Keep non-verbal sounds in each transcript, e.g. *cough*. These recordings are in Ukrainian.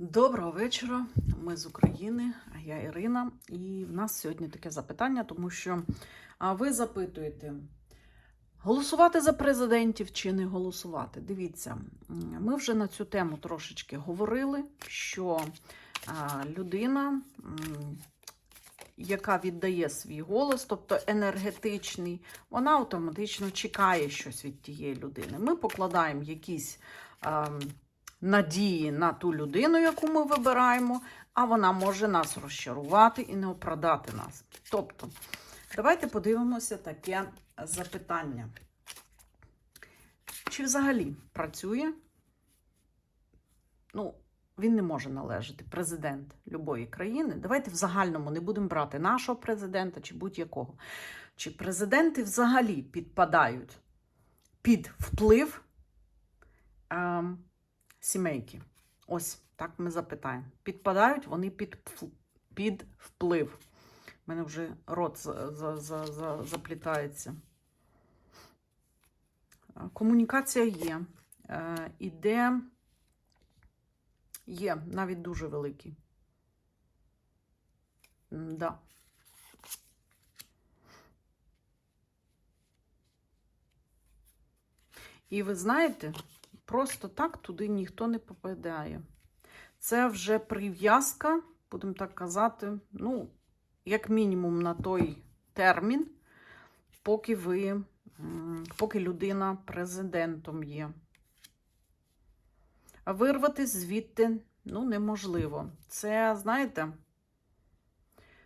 Доброго вечора. Ми з України, а я Ірина. І в нас сьогодні таке запитання, тому що ви запитуєте, голосувати за президентів чи не голосувати? Дивіться, ми вже на цю тему трошечки говорили, що людина, яка віддає свій голос, тобто енергетичний, вона автоматично чекає щось від тієї людини. Ми покладаємо якісь. Надії на ту людину, яку ми вибираємо, а вона може нас розчарувати і не оправдати нас. Тобто, давайте подивимося таке запитання. Чи взагалі працює? Ну, він не може належати президент любої країни. Давайте в загальному не будемо брати нашого президента чи будь-якого. Чи президенти взагалі підпадають під вплив? ем, сімейки. Ось так ми запитаємо. Підпадають вони під, під вплив. У мене вже рот за, за, за, за, заплітається. Е, Комунікація є. Е, іде, є навіть дуже великий. Да. І ви знаєте, просто так туди ніхто не попадає. Це вже прив'язка, будемо так казати, ну, як мінімум на той термін, поки ви, поки людина президентом є. А вирватися звідти ну, неможливо. Це, знаєте,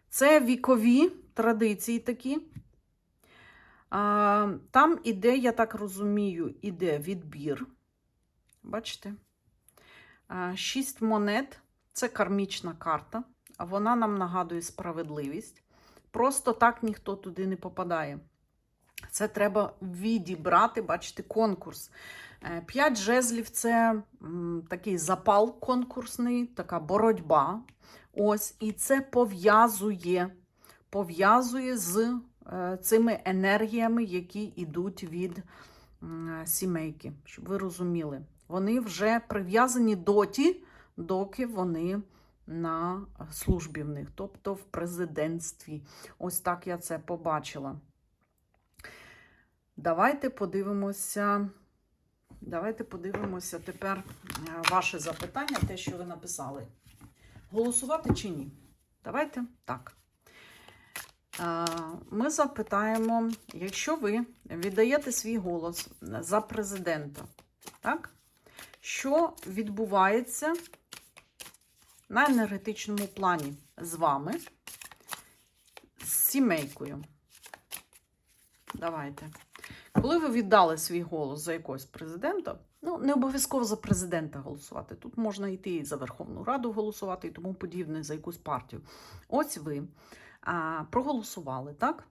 це вікові традиції такі. Там іде, я так розумію, іде відбір. Бачите? Шість монет це кармічна карта, вона нам нагадує справедливість. Просто так ніхто туди не попадає. Це треба відібрати, бачите, конкурс. Е, П'ять жезлів це такий запал конкурсний, така боротьба. Ось, і це пов'язує, пов'язує з е, цими енергіями, які йдуть від сімейки, щоб ви розуміли. Вони вже прив'язані доті, доки вони на службі в них, тобто в президентстві. Ось так я це побачила. Давайте подивимося. Давайте подивимося тепер е, ваше запитання, те, що ви написали. Голосувати чи ні? Давайте так. Е, Ми запитаємо, якщо ви віддаєте свій голос за президента, так? Що відбувається на енергетичному плані з вами, з сімейкою? Давайте. Коли ви віддали свій голос за якогось президента, ну не обов'язково за президента голосувати. Тут можна йти і за Верховну Раду голосувати і тому подібне, за якусь партію. Ось ви а, проголосували, так?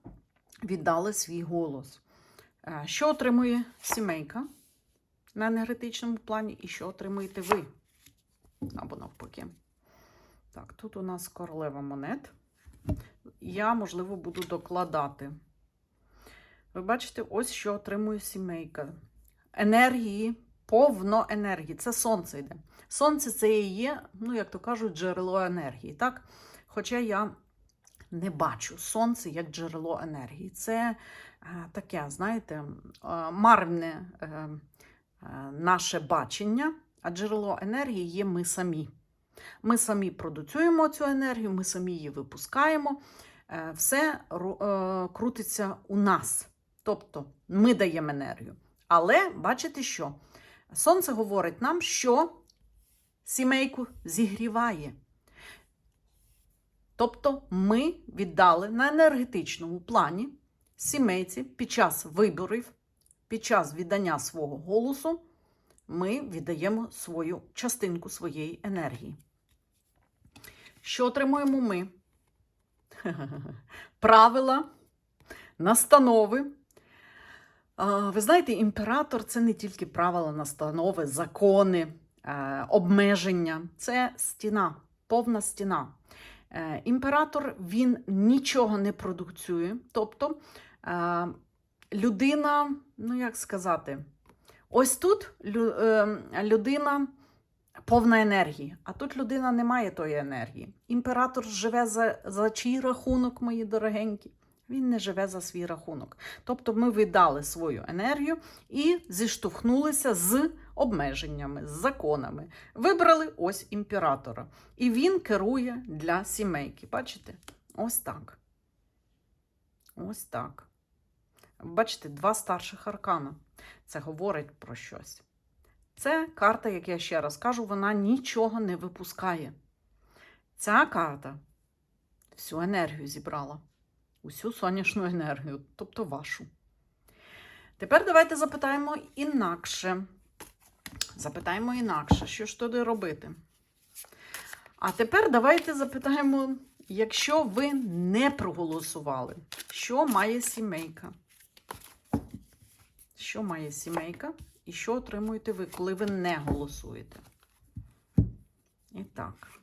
Віддали свій голос. А, що отримує сімейка на енергетичному плані, і що отримуєте ви? Або навпаки. Так, тут у нас королева монет. Я, можливо, буду докладати. Ви бачите, ось що отримує сімейка. Енергії, повно енергії. Це сонце йде. Сонце це і є, ну, як то кажуть, джерело енергії. так? Хоча я не бачу сонце як джерело енергії. Це е, таке, знаєте, е, марне е, наше бачення, а джерело енергії є ми самі. Ми самі продуцюємо цю енергію, ми самі її випускаємо. Е, Все е, крутиться у нас. Тобто ми даємо енергію. Але бачите що? Сонце говорить нам, що сімейку зігріває. Тобто ми віддали на енергетичному плані сімейці під час виборів, під час віддання свого голосу, ми віддаємо свою частинку своєї енергії. Що отримуємо ми? *laughs* Правила, настанови. Ви знаєте, імператор це не тільки правила, настанови, закони, е, обмеження, це стіна, повна стіна. Е, Імператор він нічого не продукцює. Тобто е, людина, ну як сказати, ось тут е, людина повна енергії. А тут людина не має тої енергії. Імператор живе за, за чий рахунок, мої дорогенькі? Він не живе за свій рахунок. Тобто ми віддали свою енергію і зіштовхнулися з обмеженнями, з законами. Вибрали ось імператора. І він керує для сімейки. Бачите? Ось так. Ось так. Бачите, два старших аркана. Це говорить про щось. Це карта, як я ще раз кажу, вона нічого не випускає. Ця карта всю енергію зібрала. Усю сонячну енергію, тобто вашу. Тепер давайте запитаємо інакше. Запитаємо інакше, що ж туди робити. А тепер давайте запитаємо, якщо ви не проголосували, що має сімейка? Що має сімейка? І що отримуєте ви, коли ви не голосуєте? І так.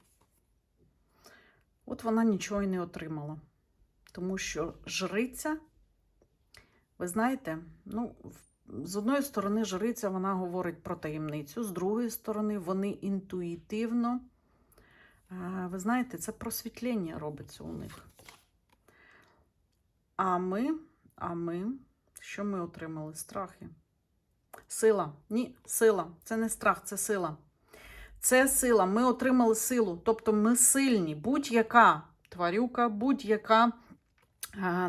От вона нічого й не отримала. Тому що жриця, ви знаєте, ну, з одної сторони, жриця вона говорить про таємницю, з другої сторони, вони інтуїтивно, е, ви знаєте, це просвітлення робиться у них. А ми, а ми, що ми отримали? Страхи. Сила. Ні, сила. Це не страх, це сила. Це сила. Ми отримали силу. Тобто ми сильні. Будь-яка тварюка, будь-яка е,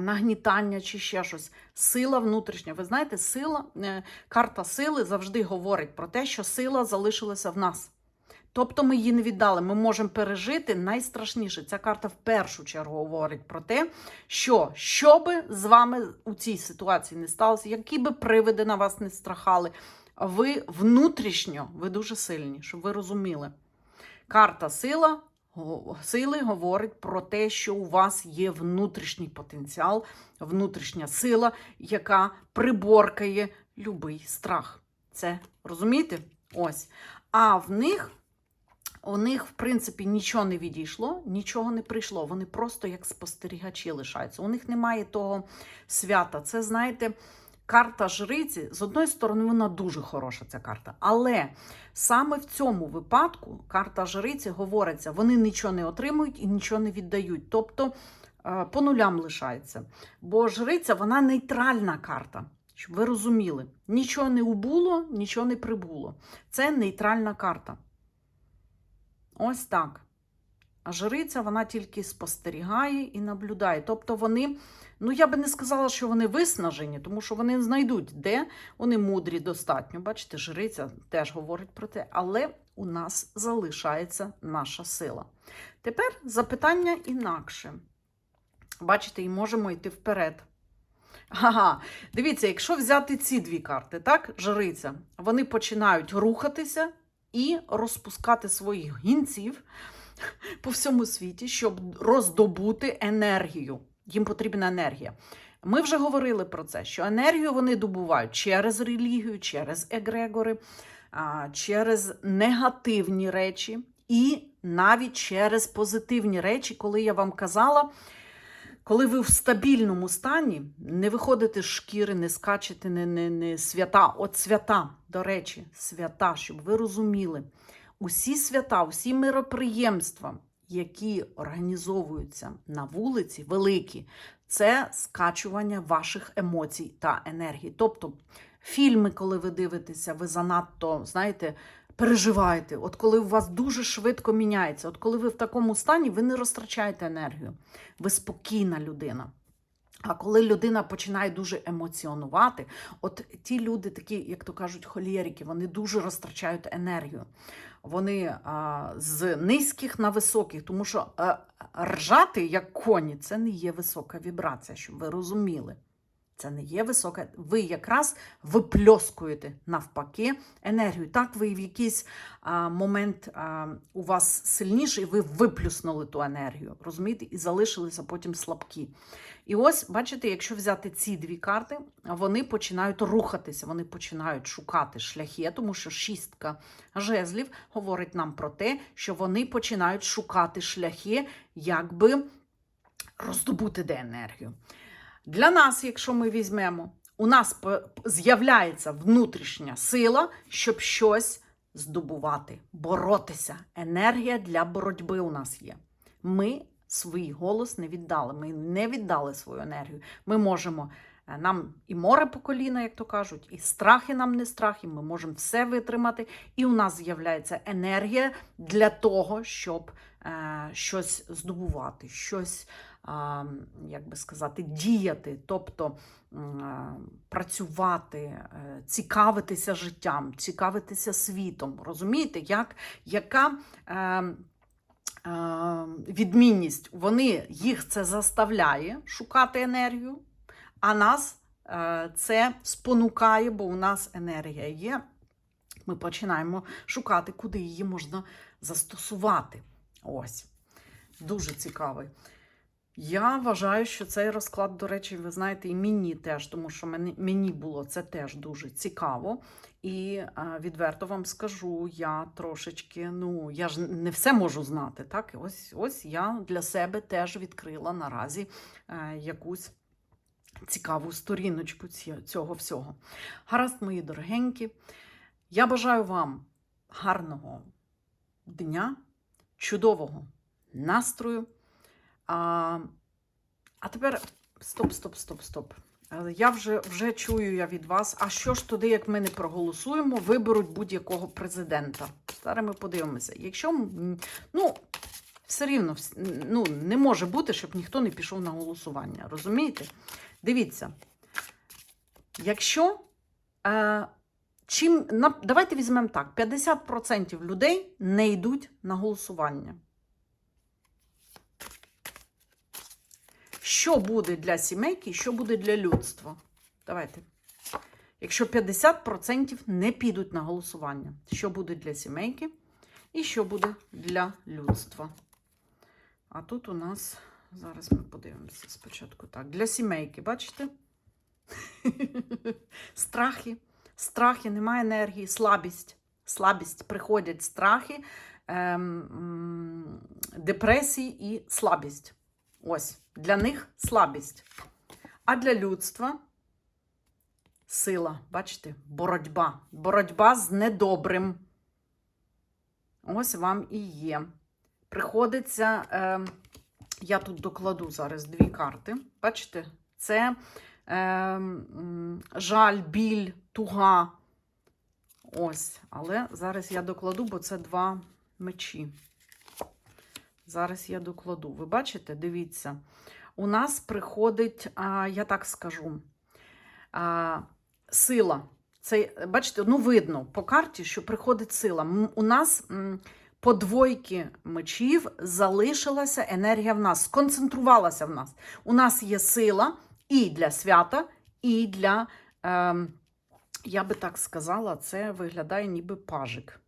нагнітання чи ще щось. Сила внутрішня. Ви знаєте, сила, е, карта сили завжди говорить про те, що сила залишилася в нас. Тобто ми її не віддали. Ми можемо пережити найстрашніше. Ця карта в першу чергу говорить про те, що що би з вами у цій ситуації не сталося, які би привиди на вас не страхали, ви внутрішньо, ви дуже сильні, щоб ви розуміли. Карта сила, сили говорить про те, що у вас є внутрішній потенціал, внутрішня сила, яка приборкає любий страх. Це розумієте? Ось. А в них у них, в принципі, нічого не відійшло, нічого не прийшло. Вони просто як спостерігачі лишаються. У них немає того свята. Це, знаєте, карта жриці. З одної сторони, вона дуже хороша, ця карта. Але саме в цьому випадку карта жриці говориться, вони нічого не отримують і нічого не віддають. Тобто е, по нулям лишається. Бо жриця, вона нейтральна карта. Щоб ви розуміли, нічого не убуло, нічого не прибуло. Це нейтральна карта. Ось так. А жриця вона тільки спостерігає і наблюдає. Тобто вони, ну я би не сказала, що вони виснажені, тому що вони знайдуть, де вони мудрі достатньо. Бачите, жриця теж говорить про те, але у нас залишається наша сила. Тепер запитання інакше. Бачите, і можемо йти вперед. Ага, дивіться, якщо взяти ці дві карти, так, жриця, вони починають рухатися і розпускати своїх гінців *laughs* по всьому світі, щоб роздобути енергію. Їм потрібна енергія. Ми вже говорили про це, що енергію вони добувають через релігію, через егрегори, через негативні речі і навіть через позитивні речі, коли я вам казала. Коли ви в стабільному стані, не виходите з шкіри, не скачете, не, не, не свята. От свята, до речі, свята, щоб ви розуміли, усі свята, усі мироприємства, які організовуються на вулиці, великі, це скачування ваших емоцій та енергії. Тобто, фільми, коли ви дивитеся, ви занадто, знаєте, переживаєте. От коли у вас дуже швидко міняється, от коли ви в такому стані, ви не розтрачаєте енергію. Ви спокійна людина. А коли людина починає дуже емоціонувати, от ті люди, такі, як то кажуть, холєрики, вони дуже розтрачають енергію. Вони а, з низьких на високих, тому що а, ржати як коні це не є висока вібрація, щоб ви розуміли. Це не є висока. Ви якраз випльоскуєте навпаки енергію. Так, ви в якийсь а, момент а, у вас сильніший, ви виплюснули ту енергію, розумієте, і залишилися потім слабкі. І ось, бачите, якщо взяти ці дві карти, вони починають рухатися, вони починають шукати шляхи, тому що шістка жезлів говорить нам про те, що вони починають шукати шляхи, якби роздобути де енергію. Для нас, якщо ми візьмемо, у нас з'являється внутрішня сила, щоб щось здобувати, боротися. Енергія для боротьби у нас є. Ми свій голос не віддали. Ми не віддали свою енергію. Ми можемо. е, Нам і море по коліна, як то кажуть, і страхи нам не страхи. Ми можемо все витримати, і у нас з'являється енергія для того, щоб щось здобувати, щось, як би сказати, діяти, тобто е, працювати, е, цікавитися життям, цікавитися світом. Розумієте, як, яка е, е, відмінність? Вони їх це заставляє шукати енергію, а нас е, це спонукає, бо у нас енергія є. Ми починаємо шукати, куди її можна застосувати. Ось. Дуже цікавий. Я вважаю, що цей розклад, до речі, ви знаєте, і мені теж, тому що мені, було це теж дуже цікаво. І відверто вам скажу, я трошечки, ну, я ж не все можу знати. Так? Ось, ось я для себе теж відкрила наразі е, якусь цікаву сторіночку цього всього. Гаразд, мої дорогенькі, я бажаю вам гарного дня, чудового настрою. А, а тепер стоп, стоп, стоп, стоп. Я вже, вже чую я від вас. А що ж туди, як ми не проголосуємо, виберуть будь-якого президента? Зараз ми подивимося. Якщо ну, все рівно ну, не може бути, щоб ніхто не пішов на голосування. Розумієте? Дивіться, якщо е, чим, давайте візьмемо так: 50% людей не йдуть на голосування. Що буде для сімейки, що буде для людства? Давайте. Якщо 50% не підуть на голосування, що буде для сімейки і що буде для людства? А тут у нас, зараз ми подивимося спочатку так. Для сімейки, бачите? *laughs* Страхи, страхи, немає енергії, слабість. Слабість приходять страхи, ем, депресії і слабість. Ось для них слабість. А для людства сила, бачите, боротьба. Боротьба з недобрим. Ось вам і є. Приходиться, е, я тут докладу зараз дві карти. Бачите, це жаль, біль, туга. Ось, але зараз я докладу, бо це два мечі. Зараз я докладу. Ви бачите, дивіться, у нас приходить, я так скажу, сила. Це, бачите, ну видно по карті, що приходить сила. У нас по двойки мечів залишилася енергія в нас, сконцентрувалася в нас. У нас є сила і для свята, і для, ем, я би так сказала, це виглядає ніби пажик.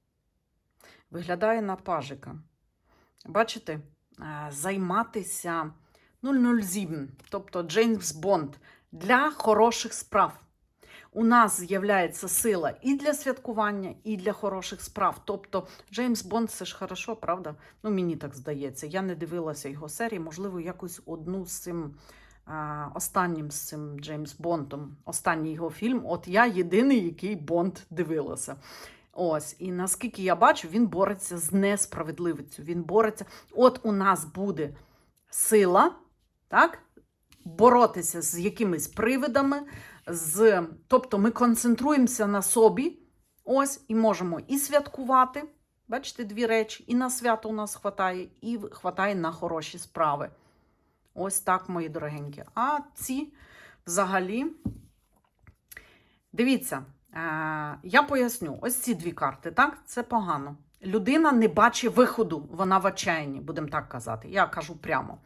Виглядає на пажика. Бачите, е, займатися 007, тобто Джеймс Бонд, для хороших справ. У нас з'являється сила і для святкування, і для хороших справ. Тобто, Джеймс Бонд це ж хорошо, правда? Ну, мені так здається. Я не дивилася його серії, можливо, якусь одну з цим останнім з цим Джеймс Бондом. Останній його фільм. От я єдиний, який Бонд дивилася. Ось, і наскільки я бачу, він бореться з несправедливістю. Він бореться. От у нас буде сила, так? Боротися з якимись привидами, з... тобто ми концентруємося на собі, ось, і можемо і святкувати. Бачите, дві речі, і на свято у нас хватає, і хватає на хороші справи. Ось так, мої дорогенькі. А ці взагалі, дивіться, е, я поясню: ось ці дві карти, так? Це погано. Людина не бачить виходу, вона в отчаянні, будемо так казати. Я кажу прямо.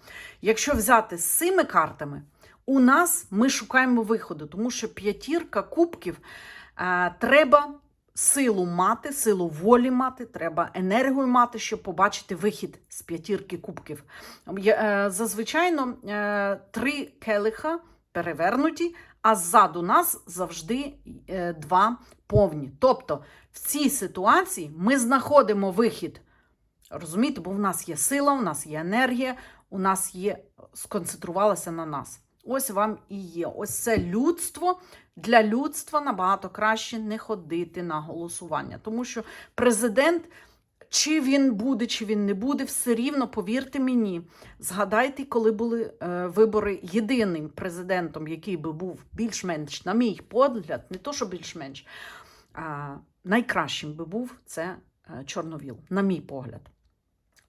Якщо взяти з цими картами, у нас ми шукаємо виходу, тому що п'ятірка кубків е, треба силу мати, силу волі мати, треба енергію мати, щоб побачити вихід з п'ятірки кубків. Е, Зазвичайно е, три келиха перевернуті, а ззаду нас завжди е, два повні. Тобто в цій ситуації ми знаходимо вихід. Розумієте, бо в нас є сила, у нас є енергія, у нас є сконцентрувалася на нас. Ось вам і є. Ось це людство. Для людства набагато краще не ходити на голосування, тому що президент. Чи він буде, чи він не буде, все рівно, повірте мені. Згадайте, коли були е, вибори єдиним президентом, який би був більш-менш, на мій погляд, не то, що більш-менш, а, найкращим би був це е, Чорновіл, на мій погляд.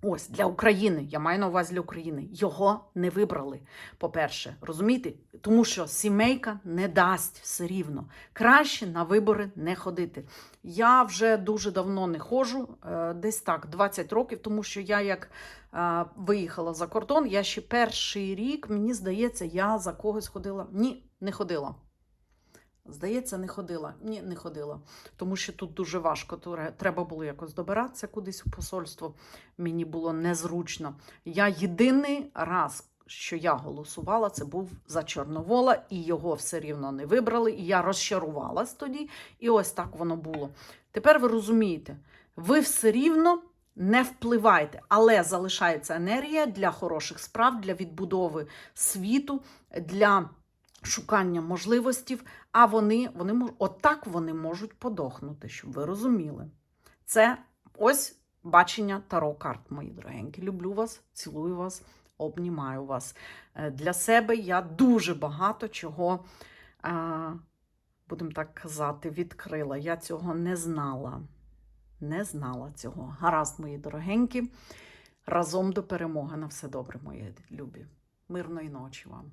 Ось для України, я маю на увазі для України. Його не вибрали. По-перше, розумієте? Тому що сімейка не дасть все рівно. Краще на вибори не ходити. Я вже дуже давно не ходжу, е, десь так, 20 років, тому що я як е, виїхала за кордон, я ще перший рік, мені здається, я за когось ходила. Ні, не ходила. Здається, не ходила. Ні, не ходила. Тому що тут дуже важко. Треба було якось добиратися кудись у посольство. Мені було незручно. Я єдиний раз, що я голосувала, це був за Чорновола, і його все рівно не вибрали. І я розчарувалась тоді. І ось так воно було. Тепер ви розумієте, ви все рівно не впливаєте, але залишається енергія для хороших справ, для відбудови світу, для шукання можливостей, а вони, вони отак вони можуть подохнути, щоб ви розуміли. Це ось бачення таро карт, мої дорогенькі. Люблю вас, цілую вас, обнімаю вас. Е, Для себе я дуже багато чого, е, будемо так казати, відкрила. Я цього не знала. Не знала цього. Гаразд, мої дорогенькі. Разом до перемоги. На все добре, мої любі. Мирної ночі вам.